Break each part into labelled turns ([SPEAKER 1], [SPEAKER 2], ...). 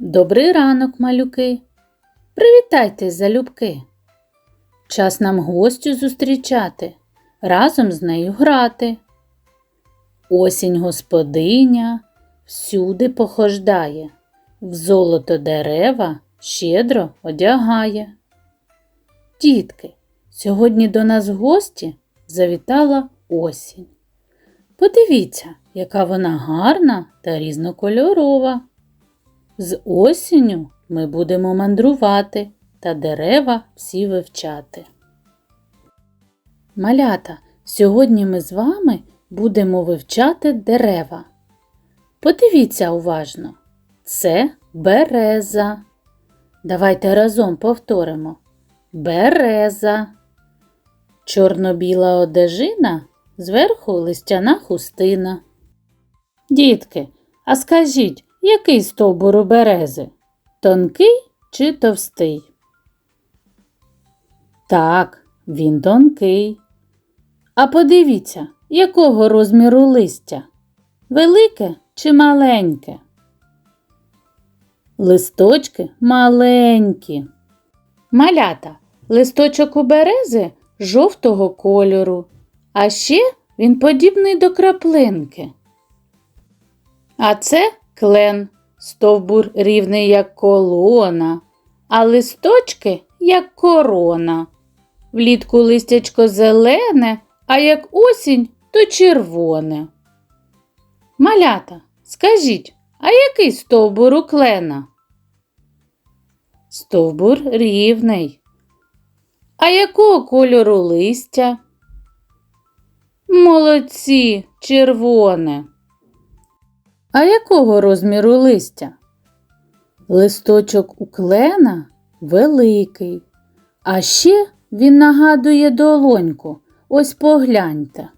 [SPEAKER 1] Добрий ранок, малюки. Привітайтесь, залюбки. Час нам гостю зустрічати, разом з нею грати. Осінь господиня всюди похождає, в золото дерева щедро одягає. Дітки, сьогодні до нас гості завітала осінь. Подивіться, яка вона гарна та різнокольорова. З осінню ми будемо мандрувати та дерева всі вивчати. Малята, сьогодні ми з вами будемо вивчати дерева. Подивіться уважно. Це береза. Давайте разом повторимо. Береза. Чорно-біла одежина, зверху листяна хустина. Дітки, а скажіть, який стовбур у берези? Тонкий чи товстий? Так, він тонкий. А подивіться, якого розміру листя? Велике чи маленьке? Листочки маленькі. Малята, листочок у берези жовтого кольору, а ще він подібний до краплинки. А це клен, стовбур рівний, як колона, а листочки, як корона. Влітку листячко зелене, а як осінь, то червоне. Малята, скажіть, а який стовбур у клена? Стовбур рівний. А якого кольору листя? Молодці, червоне. А якого розміру листя? Листочок у клена великий, а ще він нагадує долоньку. Ось погляньте.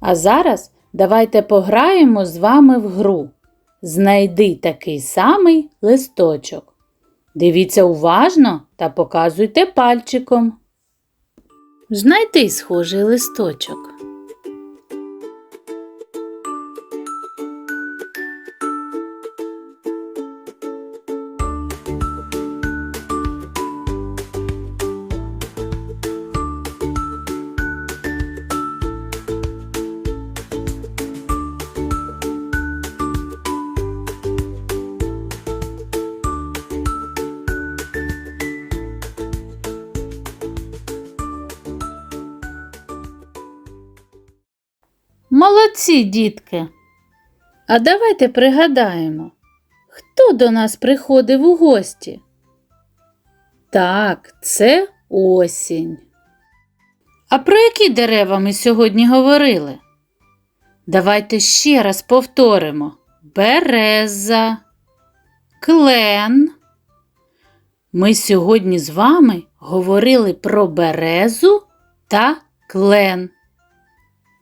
[SPEAKER 1] А зараз давайте пограємо з вами в гру. Знайди такий самий листочок. Дивіться уважно та показуйте пальчиком. Знайди схожий листочок. Молодці, дітки. А давайте пригадаємо, хто до нас приходив у гості? Так, це осінь. А про які дерева ми сьогодні говорили? Давайте ще раз повторимо: береза, клен. Ми сьогодні з вами говорили про березу та клен.